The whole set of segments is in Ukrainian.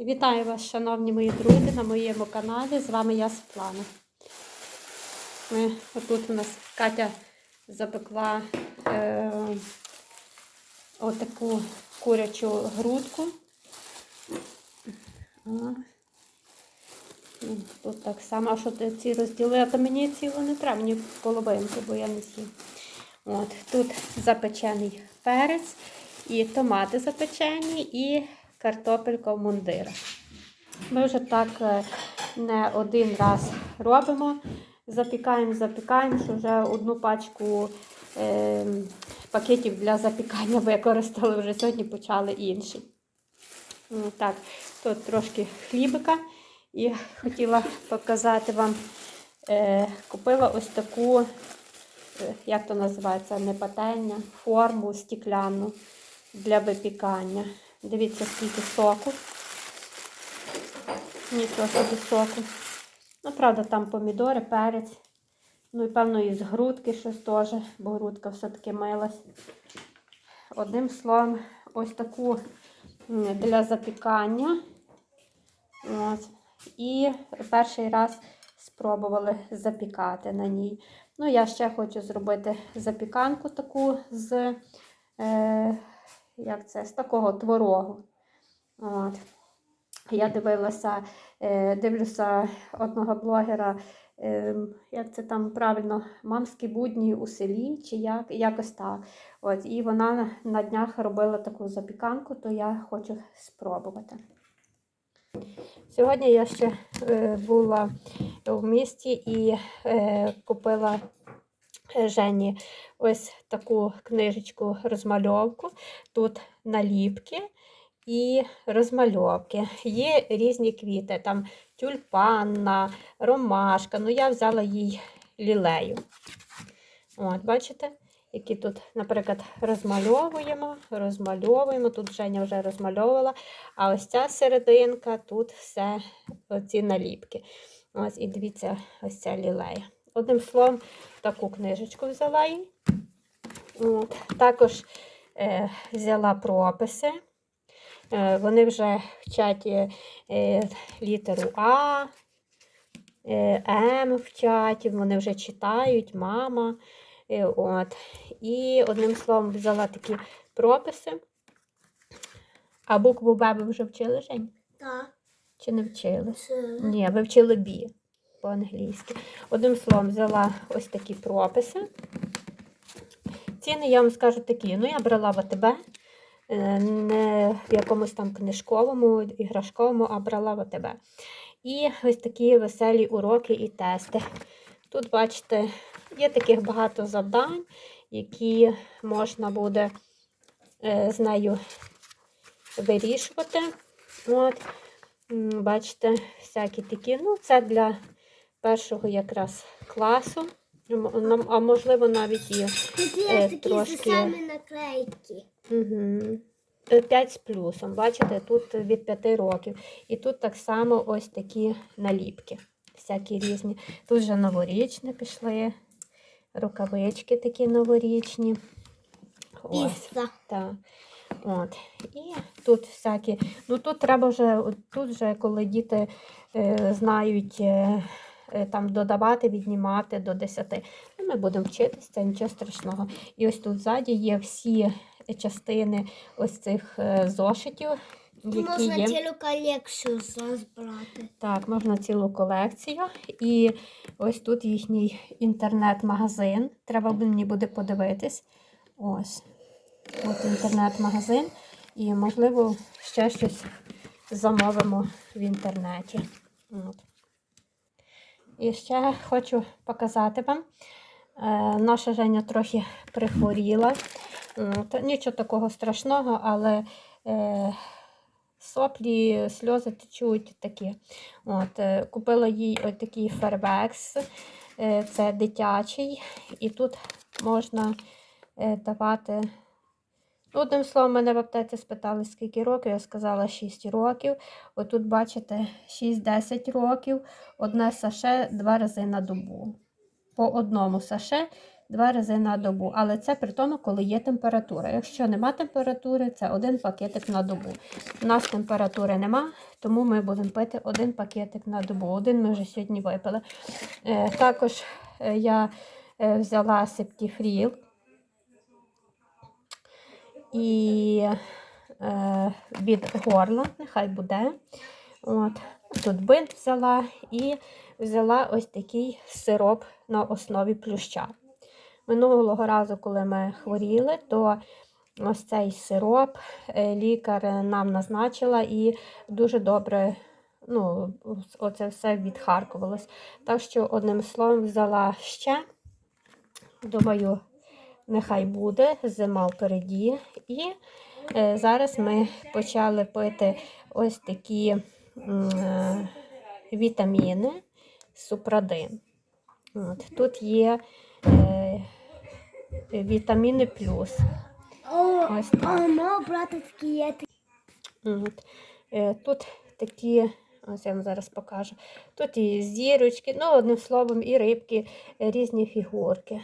Вітаю вас, шановні мої друзі, на моєму каналі. З вами я Світлана. Ми, отут у нас Катя запекла е, отаку курячу грудку. Тут так само, а що ці розділила, то мені цілу не треба, мені половинку, бо я не сім. От, тут запечений перець, і томати запечені, і картопелька в мундирах. Ми вже так е, не один раз робимо. Запікаємо, запікаємо, що вже одну пачку е, пакетів для запікання використали, вже сьогодні почали інші. Ну, Так, тут трошки хлібика. І хотіла показати вам, е, купила ось таку, е, як то називається, не пательня, форму стікляну для випікання. Дивіться, скільки соку. Нічого собі соку. Ну, правда, там помідори, перець. Ну і певно із грудки щось теж, бо грудка все-таки милась. Одним словом, ось таку для запікання. От. І перший раз спробували запікати на ній. Ну, я ще хочу зробити запіканку таку з, е, як це, з такого творогу. От. Я дивилася, е, дивлюся одного блогера, е, як це там правильно, мамські будні у селі, чи як, якось так. От, і вона на днях робила таку запіканку, то я хочу спробувати. Сьогодні я ще е, була в місті і е, купила Жені ось таку книжечку розмальовку. Тут наліпки і розмальовки. Є різні квіти, там тюльпанна, ромашка. Ну, я взяла їй лілею. От, бачите? Які тут, наприклад, розмальовуємо, розмальовуємо. Тут Женя вже розмальовувала. А ось ця серединка, тут все оці наліпки. Ось, і дивіться, ось ця лілея. Одним словом, таку книжечку взяла їй. От. Також е, взяла прописи. Е, вони вже вчать е, е, літеру А, е, М вчать, вони вже читають, мама. Е, От. І одним словом взяла такі прописи. А букву Б ви вже вчили, Жень? Так. Чи не вчили? Це Ні, ви вчили Бі по-англійськи. Одним словом, взяла ось такі прописи. Ціни, я вам скажу такі. Ну, я брала в АТБ, е, не в якомусь там книжковому, іграшковому, а брала в АТБ. І ось такі веселі уроки і тести. Тут, бачите, є таких багато завдань, які можна буде е, з нею вирішувати. От. Бачите, всякі такі. Ну, це для першого якраз класу. А можливо, навіть і Е, трошки. наклейки. угу. 5 з плюсом. Бачите, тут від 5 років. І тут так само ось такі наліпки. Всякі різні. Тут вже новорічні пішли, рукавички такі новорічні. Ось. Так. От. І тут всякі. Ну тут треба вже, тут вже, коли діти е, знають е, е, там додавати, віднімати до 10. Ну, ми будемо вчитися, нічого страшного. І ось тут ззаді є всі частини ось цих е, зошитів, які Можна є. цілу колекцію збрати. Так, можна цілу колекцію. І ось тут їхній інтернет-магазин. Треба мені буде подивитись. Ось. От інтернет-магазин. І, можливо, ще щось замовимо в інтернеті. От. І ще хочу показати вам. Е, наша Женя трохи прихворіла. Нічого такого страшного, але е, соплі, сльози течуть такі. От, е, купила їй ось такий фервекс, це дитячий, і тут можна давати. Одним словом, мене в аптеці спитали, скільки років. Я сказала 6 років. Отут, бачите, 6-10 років, одне саше два рази на добу. По одному саше два рази на добу. Але це при тому, коли є температура. Якщо нема температури, це один пакетик на добу. У нас температури нема, тому ми будемо пити один пакетик на добу. Один ми вже сьогодні випили. Е, також е, я е, взяла септіфріл і е, від горла, нехай буде. От. Тут бинт взяла і взяла ось такий сироп на основі плюща. Минулого разу, коли ми хворіли, то ось цей сироп е, лікар нам назначила і дуже добре ну, оце все відхаркувалось. Так що, одним словом, взяла ще. Думаю, нехай буде, зима впереді. І е, зараз ми почали пити ось такі е, вітаміни супрадин. От, тут є е, вітаміни плюс. О, Ось так. мого брата такі є. От. Е, Тут такі, ось я вам зараз покажу. Тут і зірочки, ну, одним словом, і рибки, різні фігурки.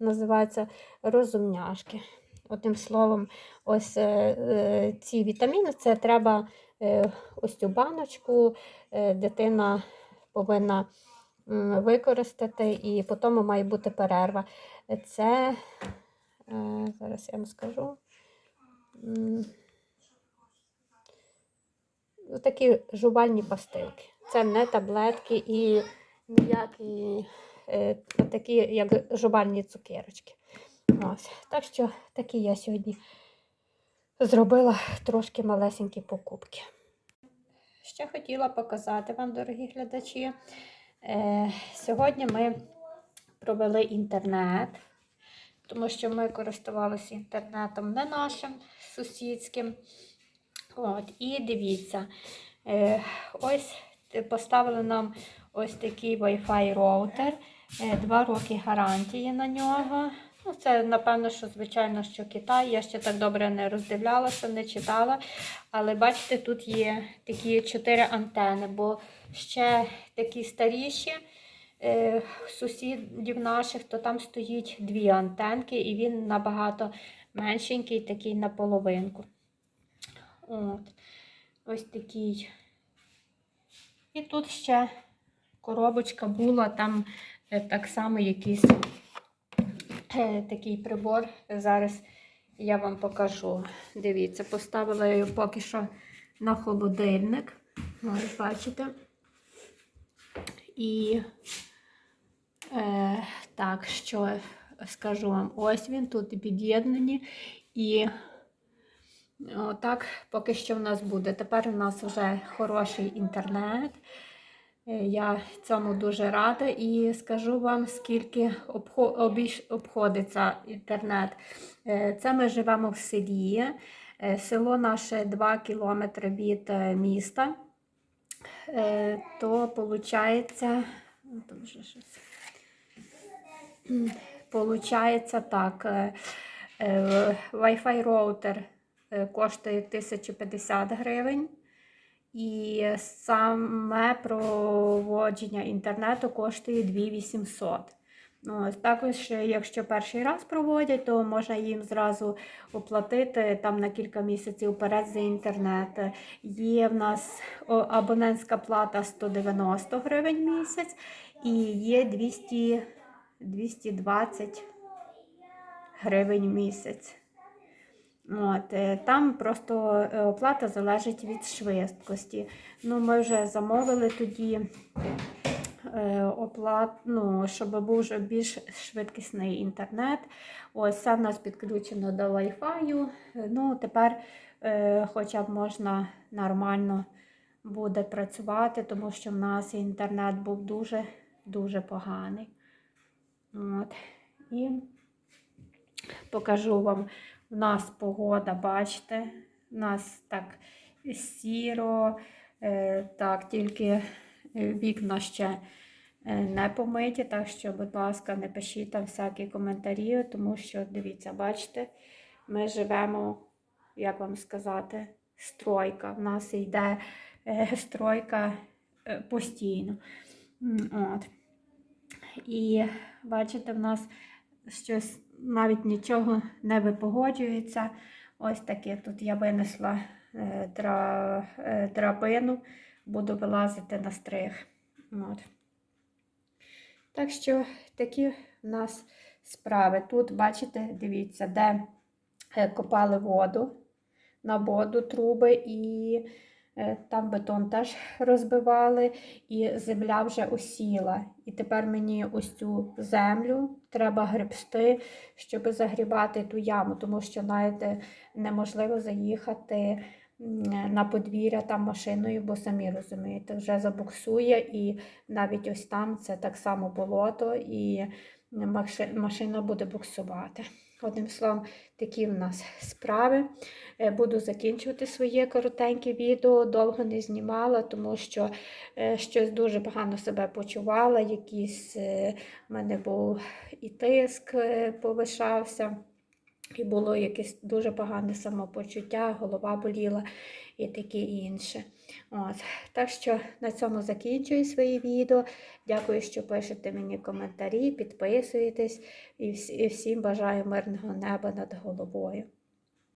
Називаються розумняшки. Одним словом, ось е, е, ці вітаміни це треба е, ось цю баночку, дитина повинна використати, і потім має бути перерва. Це, зараз я вам скажу. Такі жувальні пастилки. Це не таблетки і ніякі такі, як жувальні цукерочки. Ось. Так що такі я сьогодні зробила трошки малесенькі покупки. Ще хотіла показати вам, дорогі глядачі. Е, сьогодні ми провели інтернет, тому що ми користувалися інтернетом не нашим сусідським. От, і дивіться, е, ось е, поставили нам ось такий Wi-Fi роутер, е, два роки гарантії на нього. Ну, це, напевно, що, звичайно, що Китай. Я ще так добре не роздивлялася, не читала. Але бачите, тут є такі чотири антени, бо ще такі старіші е, сусідів наших, то там стоїть дві антенки, і він набагато меншенький, такий на половинку. От. Ось такий. І тут ще коробочка була, там е, так само якийсь е, такий прибор. Зараз я вам покажу. Дивіться, поставила я його поки що на холодильник. Ось, бачите. І е, так, що скажу вам, ось він тут під'єднані. І Отак, поки що в нас буде. Тепер у нас вже хороший інтернет. Е, Я цьому дуже рада і скажу вам, скільки обходиться інтернет. Е, Це ми живемо в селі. Е, Село наше 2 кілометри від міста. То виходить, так. Wi-Fi роутер коштує 1050 гривень. І саме проводження інтернету коштує 2800. Ну, також, якщо перший раз проводять, то можна їм зразу оплатити там на кілька місяців вперед за інтернет. Є в нас абонентська плата 190 гривень місяць і є 200, 220 гривень місяць. От, е, там просто е, оплата залежить від швидкості. Ну, ми вже замовили тоді е, оплат, ну, щоб був вже більш швидкісний інтернет. Ось це в нас підключено до Wi-Fi. Ну, тепер е, хоча б можна нормально буде працювати, тому що в нас інтернет був дуже дуже поганий. От. І покажу вам. У нас погода, бачите, у нас так сіро, е, так, тільки е, вікна ще е, не помиті, так що, будь ласка, не пишіть там всякі коментарі, тому що, дивіться, бачите, ми живемо, як вам сказати, стройка. У нас йде стройка постійно. От. І бачите, в нас щось навіть нічого не випогоджується. Ось таке тут я винесла е, дра, е, драбину, буду вилазити на стриг. От. Так що такі в нас справи. Тут, бачите, дивіться, де е, копали воду на воду труби, і там бетон теж розбивали, і земля вже осіла. І тепер мені ось цю землю треба гребсти, щоб загрібати ту яму, тому що, знаєте, неможливо заїхати на подвір'я там машиною, бо самі розумієте, вже забуксує, і навіть ось там це так само болото, і машина буде буксувати. Одним словом, такі в нас справи. Е, Буду закінчувати своє коротеньке відео. Довго не знімала, тому що е, щось дуже погано себе почувала. Якийсь е, в мене був і тиск повишався. І було якесь дуже погане самопочуття, голова боліла і таке інше. От. Так що на цьому закінчую своє відео. Дякую, що пишете мені коментарі, підписуєтесь і всім бажаю мирного неба над головою.